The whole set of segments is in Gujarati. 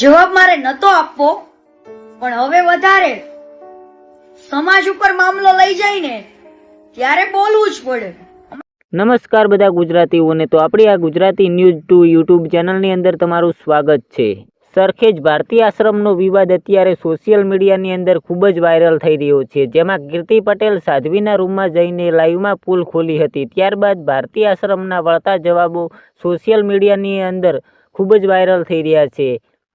જવાબ મારે નતો આપવો, પણ હવે વધારે. સમાજ ઉપર મામલો લઈ જઈને ત્યારે બોલવું જ પડે. નમસ્કાર બધા ગુજરાતીઓને, તો આપણી આ ગુજરાતી ન્યૂઝ ટુ યુટ્યુબ ચેનલની અંદર તમારું સ્વાગત છે. સરખેજ ભારતીય આશ્રમનો વિવાદ અત્યારે સોશિયલ મીડિયાની અંદર ખૂબ જ વાયરલ થઈ રહ્યો છે. જેમાં કીર્તિ પટેલ સાધ્વીના રૂમમાં જઈને લાઈવમાં પુલ ખોલી હતી. ત્યારબાદ ભારતીય આશ્રમના વળતા જવાબો સોશિયલ મીડિયાની અંદર ખૂબ જ વાયરલ થઈ રહ્યા છે.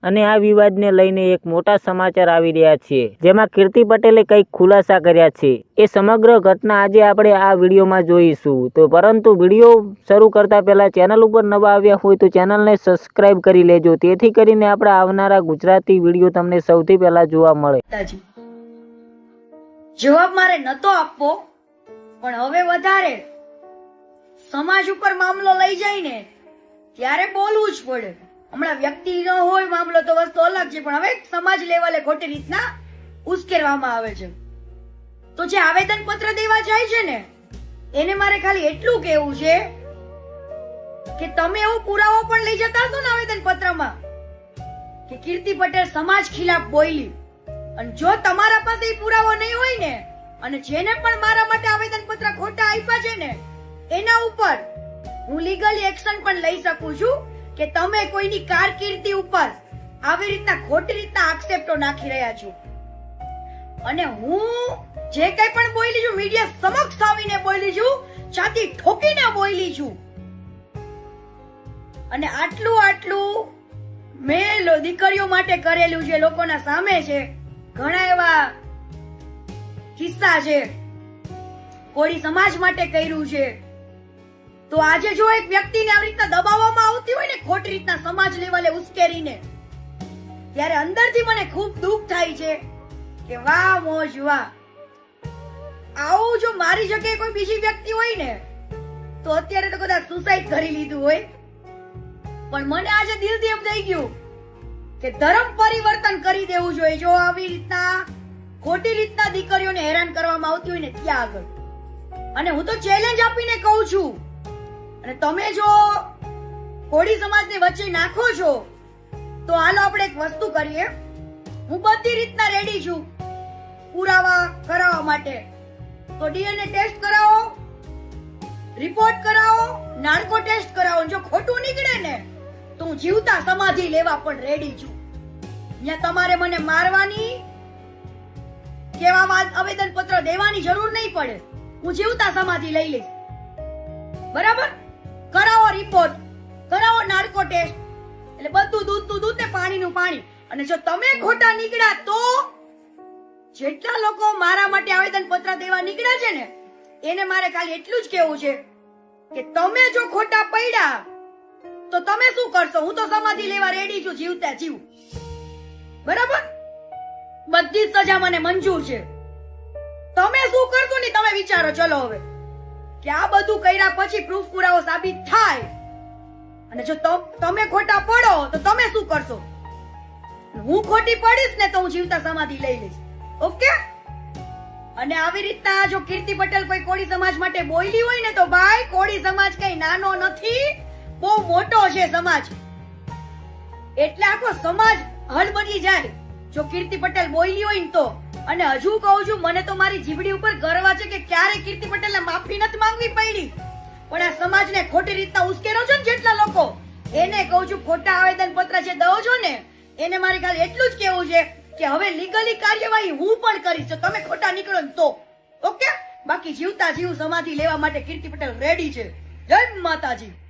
અને આ વિવાદને લઈને એક મોટા સમાચાર આવી રહ્યા છે, જેમાં કીર્તિ પટેલે કંઈક ખુલાસા કર્યા છે. એ સમગ્ર ઘટના આજે આપણે આ વિડીયોમાં જોઈશું. તો પરંતુ વીડિયો શરૂ કરતા પહેલાં ચેનલ ઉપર નવા આવ્યા હોય તો ચેનલને સબસ્ક્રાઇબ કરી લેજો. તેથી કરીને આપણે આવનારા ગુજરાતી વીડિયો તમને સૌથી પહેલાં જોવા મળે. જવાબ મારે નતો આપવો, પણ હવે વધારે. સમાજ ઉપર મામલો લઈ જાય ને ત્યારે બોલવું જ પડે. હમણાં વ્યક્તિ નો હોય, મામલો તો વસ્તુ અલગ છે, પણ હવે સમાજ લેવલે ખોટી રીતના ઉશ્કેરવામાં આવે છે. તો જે આવેદન પત્ર દેવા જાય છે ને, એને મારે ખાલી એટલું કહેવું છે કે તમે એવો પુરાવો પણ લઈ જતા હશો ને આવેદન પત્રમાં કે કીર્તિ પટેલ સમાજ ખિલાફ બોલી. અને જો તમારા પાસે એ પુરાવો નહીં હોય ને, અને જેને પણ મારા માટે આવેદન પત્ર ખોટા આપ્યા છે ને, એના ઉપર હું લીગલી એક્શન પણ લઈ શકું છું કે તમે કોઈની કારકિર્દી ઉપર આવી રીતના ખોટી રીતના આક્ષેપો નાખી રહ્યા છો. અને હું જે કઈ પણ બોલી છું, મીડિયા સમક્ષ આવીને બોલી છું, છાતી ઠોકીને બોલી છું. અને આટલું આટલું મેં દીકરીઓ માટે કરેલું છે લોકોના સામે છે, ઘણા એવા કિસ્સા છે, કોળી સમાજ માટે કર્યું છે. તો આજે જો એક વ્યક્તિને આવી રીતના દબાવવામાં આવતી હોય ને, ખોટી રીતના સમાજ લેવલે ઉશ્કેરીને, ત્યારે અંદરથી મને ખૂબ દુઃખ થાય છે કે વાહ, મોજ, વાહ. આવું જો મારી જગ્યાએ કોઈ બીજી વ્યક્તિ હોય ને, તો અત્યારે તો કદાચ સુસાઇડ કરી લીધું હોય. પણ મને આજે દિલથી એમ થઈ ગયું કે ધર્મ પરિવર્તન કરી દેવું જોઈએ. જો આવી રીતના ખોટી રીતના દીકરીઓને હેરાન કરવામાં આવતી હોય ને, ત્યાં આગળ. અને હું તો ચેલેન્જ આપીને કહું છું અને તમે જો કોળી સમાજની વચ્ચે નાખો છો, તો હાલો આપણે એક વસ્તુ કરીએ. હું બધી રીતના રેડી છું પુરાવા કરાવવા માટે. તો ડીએનએ ટેસ્ટ કરાવો રિપોર્ટ કરાવો, નાર્કો ટેસ્ટ કરાવો. જો ખોટું નીકળે ને, તો હું જીવતા સમાધિ લેવા પણ રેડી છું. ત્યાં તમારે મને મારવાની, કેવા આવેદન પત્ર દેવાની જરૂર નહીં પડે. હું જીવતા સમાધિ લઈ લઈશ. બરાબર? કરાવો રિપોર્ટ કરાવો નાર્કો ટેસ્ટ એટલે બધું દૂધનું દૂધ ને પાણીનું પાણી. અને જો તમે ખોટા નીકળ્યા તો જેટલા લોકો મારા માટે આવેદન પત્ર દેવા નીકળ્યા છે ને, એને મારે ખાલી એટલું જ કેવું છે કે તમે જો ખોટા પડ્યા, તો તમે શું કરશો? હું તો સમાધિ લેવા રેડી છું, જીવતા જીવ. બરાબર? બધી સજા મને મંજૂર છે. તમે શું કરશો ને તમે વિચારો, ચલો હવે. કે આ બધું કર્યા પછી પ્રૂફ પુરાવો સાબિત થાય. અને જો તમ- ખોટા પડો, તો તમે શું કરશો? હું ખોટી પડીશ ને તો હું જીવતા સમાધિ લઈ લઈશ. ઓકે? અને આવી રીતના જો કીર્તિ પટેલ કોઈ કોળી સમાજ માટે બોલી હોય ને તો ભાઈ, કોળી સમાજ કઈ નાનો નથી, બહુ મોટો છે સમાજ. એટલે આખો સમાજ હળબડી જાય. જો કીર્તિ પટેલ બોલી હોય ને તો. અને હજુ કહું છું, મને તો મારી જીવડી ઉપર ગર્વ છે કે ક્યારે કીર્તિ પટેલને માફી નથી માંગવી પડી. પણ આ સમાજને ખોટી રીતના ઉશ્કેરો છો ને જેટલા લોકો, એને કહું છું, ખોટા આવેદન પત્ર જે દો છો ને, એને મારે ખાલી એટલું જ કેવું છે કે હવે લીગલી કાર્યવાહી હું પણ કરીશ તમે ખોટા નીકળો ને તો. ઓકે? બાકી જીવતા જીવ સમાધિ લેવા માટે કીર્તિ પટેલ રેડી છે. જય માતાજી.